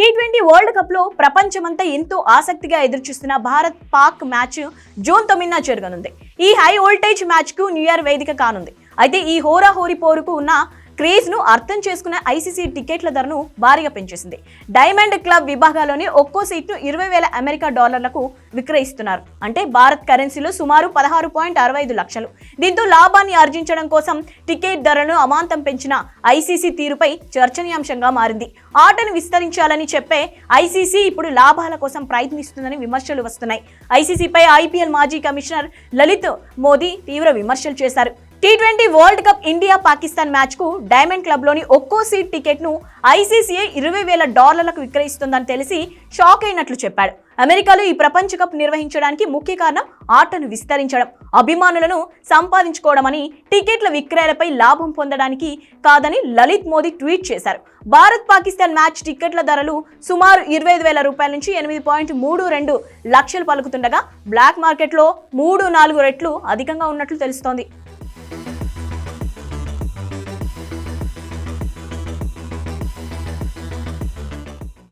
Tea twenty world కప్లో ప్రపంచమంతా ఎంతో ఆసక్తిగా ఎదురుచూస్తున్న భారత్ పాక్ మ్యాచ్ జూన్ తొమ్మిదిన జరగనుంది. ఈ హై వోల్టేజ్ మ్యాచ్కు న్యూ ఇయర్ వేదిక కానుంది. అయితే ఈ హోరాహోరీ పోరుకు ఉన్న క్రేజ్ను అర్థం చేసుకున్న ఐసీసీ టికెట్ల ధరను భారీగా పెంచేసింది. డైమండ్ క్లబ్ విభాగాలోని ఒక్కో సీట్ను ఇరవై వేల అమెరికా డాలర్లకు విక్రయిస్తున్నారు. అంటే భారత్ కరెన్సీలో సుమారు పదహారు పాయింట్ అరవై ఐదు లక్షలు. దీంతో లాభాన్ని ఆర్జించడం కోసం టికెట్ ధరలను అమాంతం పెంచిన ఐసీసీ తీరుపై చర్చనీయాంశంగా మారింది. ఆటను విస్తరించాలని చెప్పే ఐసీసీ ఇప్పుడు లాభాల కోసం ప్రయత్నిస్తుందని విమర్శలు వస్తున్నాయి. ఐసీసీపై ఐపీఎల్ మాజీ కమిషనర్ లలిత్ మోదీ తీవ్ర విమర్శలు చేశారు. T twenty World Cup India Pakistan మ్యాచ్కు డైమండ్ క్లబ్లోని ఒక్కో సీట్ టికెట్ను ఇరవై వేల డాలర్లకు విక్రయిస్తుందని తెలిసి షాక్ అయినట్లు చెప్పాడు. అమెరికాలో ఈ ప్రపంచ కప్ నిర్వహించడానికి ముఖ్య కారణం ఆటను విస్తరించడం. అభిమానులను సంపాదించుకోవడమని టికెట్ల విక్రయాలపై లాభం పొందడానికి కాదని లలిత్ మోదీ ట్వీట్ చేశారు. భారత్ పాకిస్తాన్ మ్యాచ్ టికెట్ల ధరలు సుమారు ఇరవై ఐదు వేల రూపాయల నుంచి ఎనిమిది పాయింట్ మూడు రెండు లక్షలు పలుకుతుండగా బ్లాక్ మార్కెట్లో మూడు నాలుగు రెట్లు అధికంగా ఉన్నట్లు తెలుస్తోంది.